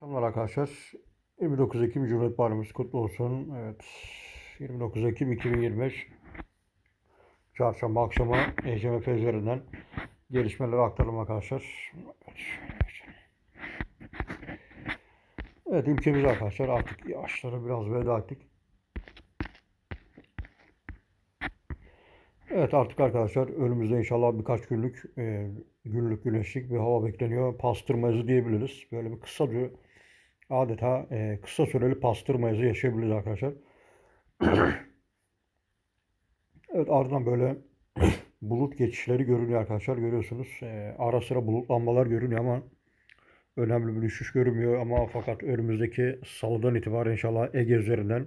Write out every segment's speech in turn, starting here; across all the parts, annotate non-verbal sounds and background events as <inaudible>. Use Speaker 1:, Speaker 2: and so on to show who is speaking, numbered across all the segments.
Speaker 1: Selamlar arkadaşlar. 29 Ekim Cumhuriyet Bayramımız kutlu olsun. Evet. 29 Ekim 2025 Çarşamba akşamı ECMF üzerinden gelişmeleri aktaralım arkadaşlar. Evet. Ülkemiz arkadaşlar artık yaşlara biraz veda ettik. Evet artık arkadaşlar önümüzde inşallah birkaç günlük e, günlük güneşlik bir hava bekleniyor. Pastırma diyebiliriz. Böyle bir kısa bir adeta e, kısa süreli pastırma yazı yaşayabiliriz arkadaşlar. <clears throat> evet ardından böyle <clears throat> bulut geçişleri görünüyor arkadaşlar görüyorsunuz. E, ara sıra bulutlanmalar görünüyor ama önemli bir düşüş görünmüyor ama fakat önümüzdeki salıdan itibaren inşallah Ege üzerinden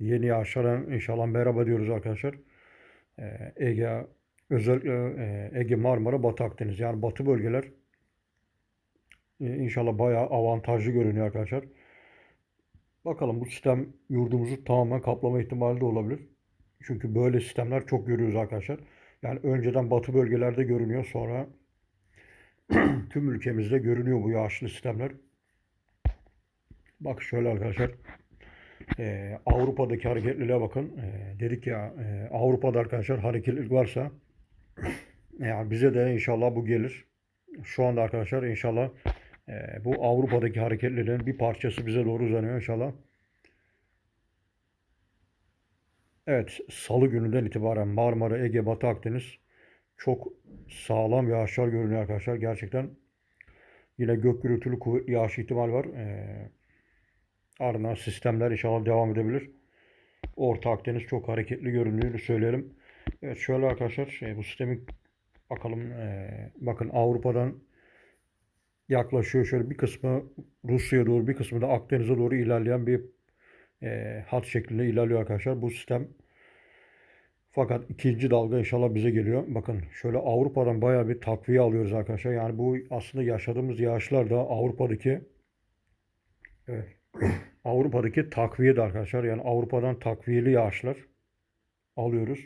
Speaker 1: yeni yağışlara inşallah merhaba diyoruz arkadaşlar. Ee, Ege özellikle e, Ege Marmara Batı Akdeniz yani batı bölgeler e, inşallah bayağı avantajlı görünüyor arkadaşlar. Bakalım bu sistem yurdumuzu tamamen kaplama ihtimali de olabilir. Çünkü böyle sistemler çok görüyoruz arkadaşlar. Yani önceden batı bölgelerde görünüyor sonra <clears throat> tüm ülkemizde görünüyor bu yağışlı sistemler. Bak şöyle arkadaşlar. Ee, Avrupa'daki hareketliliğe bakın. Ee, dedik ya e, Avrupa'da arkadaşlar hareketlilik varsa <clears throat> yani bize de inşallah bu gelir. Şu anda arkadaşlar inşallah e, bu Avrupa'daki hareketliliğin bir parçası bize doğru uzanıyor inşallah. Evet, Salı gününden itibaren Marmara, Ege, Batı Akdeniz çok sağlam yağışlar görünüyor arkadaşlar. Gerçekten yine gök gürültülü kuvvetli yağış ihtimal var. Ee, ardından sistemler inşallah devam edebilir. Orta Akdeniz çok hareketli göründüğünü söyleyelim. Evet şöyle arkadaşlar şey, bu sistemin bakalım ee, bakın Avrupa'dan yaklaşıyor. Şöyle bir kısmı Rusya'ya doğru bir kısmı da Akdeniz'e doğru ilerleyen bir e, hat şeklinde ilerliyor arkadaşlar. Bu sistem fakat ikinci dalga inşallah bize geliyor. Bakın şöyle Avrupa'dan bayağı bir takviye alıyoruz arkadaşlar. Yani bu aslında yaşadığımız yağışlar da Avrupa'daki evet, <clears throat> Avrupa'daki takviye de arkadaşlar. Yani Avrupa'dan takviyeli yağışlar alıyoruz.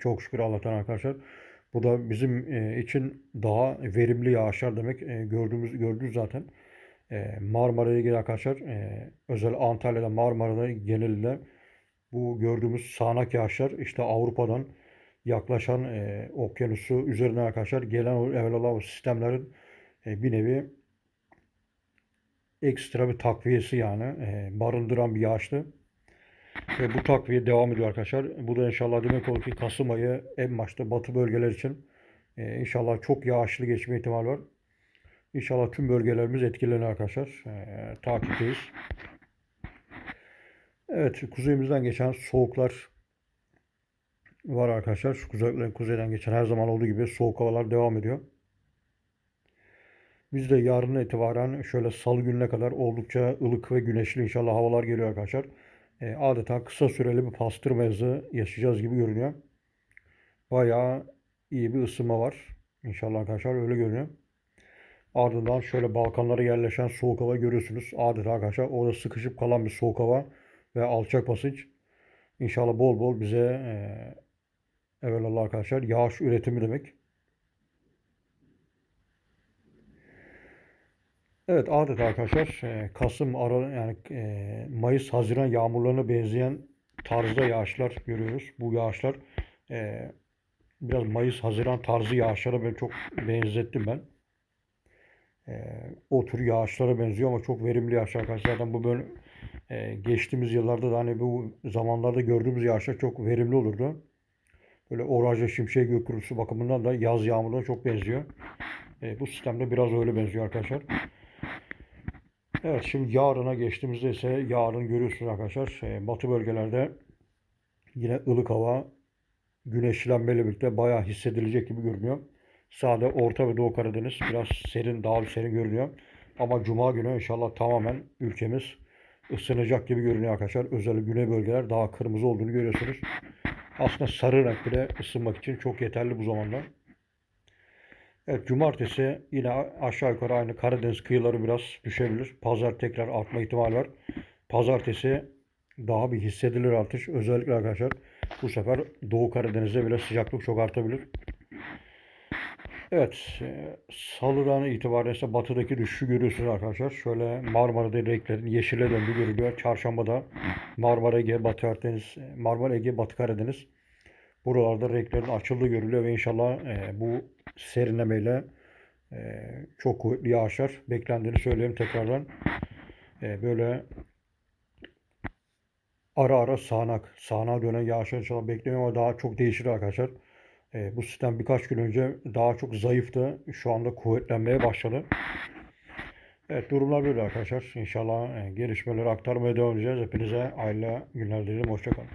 Speaker 1: Çok şükür Allah'tan arkadaşlar. Bu da bizim e, için daha verimli yağışlar demek. E, gördüğümüz gördüğünüz zaten. E, Marmara'ya ilgili arkadaşlar özel Antalya'da Marmara'da genelinde bu gördüğümüz sağanak yağışlar işte Avrupa'dan yaklaşan e, okyanusu üzerine arkadaşlar gelen o sistemlerin e, bir nevi ekstra bir takviyesi yani e, barındıran bir yağıştı. Ve bu takviye devam ediyor arkadaşlar. Bu da inşallah demek olur ki Kasım ayı en başta batı bölgeler için e, inşallah çok yağışlı geçme ihtimali var. İnşallah tüm bölgelerimiz etkilenir arkadaşlar. E, takipteyiz. Evet, kuzeyimizden geçen soğuklar var arkadaşlar. Şu kuzey, kuzeyden geçen her zaman olduğu gibi soğuk havalar devam ediyor. Biz de yarın itibaren şöyle salı gününe kadar oldukça ılık ve güneşli inşallah havalar geliyor arkadaşlar. E, adeta kısa süreli bir pastırma yazı yaşayacağız gibi görünüyor. Bayağı iyi bir ısınma var. İnşallah arkadaşlar öyle görünüyor. Ardından şöyle Balkanlara yerleşen soğuk hava görüyorsunuz. Adeta arkadaşlar orada sıkışıp kalan bir soğuk hava ve alçak basınç. İnşallah bol bol bize e, evvelallah arkadaşlar yağış üretimi demek. Evet adeta arkadaşlar Kasım, Ara, yani Mayıs, Haziran yağmurlarına benzeyen tarzda yağışlar görüyoruz. Bu yağışlar biraz Mayıs, Haziran tarzı yağışlara ben çok benzettim ben. O tür yağışlara benziyor ama çok verimli yağışlar arkadaşlar. Zaten bu böyle e, geçtiğimiz yıllarda da hani bu zamanlarda gördüğümüz yağışlar çok verimli olurdu. Böyle orajla şimşek gök bakımından da yaz yağmuruna çok benziyor. Bu sistemde biraz öyle benziyor arkadaşlar. Evet şimdi yarına geçtiğimizde ise yarın görüyorsunuz arkadaşlar e, batı bölgelerde yine ılık hava güneşlenmeyle birlikte bayağı hissedilecek gibi görünüyor. Sağda Orta ve Doğu Karadeniz biraz serin, daha bir serin görünüyor. Ama Cuma günü inşallah tamamen ülkemiz ısınacak gibi görünüyor arkadaşlar. Özellikle güney bölgeler daha kırmızı olduğunu görüyorsunuz. Aslında sarı renk ısınmak için çok yeterli bu zamanda. Evet cumartesi yine aşağı yukarı aynı Karadeniz kıyıları biraz düşebilir. Pazar tekrar artma ihtimali var. Pazartesi daha bir hissedilir artış. Özellikle arkadaşlar bu sefer Doğu Karadeniz'de bile sıcaklık çok artabilir. Evet, e, salıdan itibaren ise batıdaki düşüşü görüyorsunuz arkadaşlar. Şöyle Marmara'da renklerin yeşile döndüğü görülüyor. Çarşambada Marmara Ege, Batı Akdeniz, e, Marmara Ege, Batı Karadeniz. Buralarda renklerin açıldığı görülüyor ve inşallah e, bu serinlemeyle e, çok kuvvetli yağışlar beklendiğini söyleyeyim tekrardan. E, böyle ara ara sağanak, sağanağa dönen yağışlar inşallah bekliyorum ama daha çok değişir arkadaşlar. E, bu sistem birkaç gün önce daha çok zayıftı. Şu anda kuvvetlenmeye başladı. Evet durumlar böyle arkadaşlar. İnşallah e, gelişmeleri aktarmaya devam edeceğiz. Hepinize hayırlı günler dilerim. Hoşçakalın.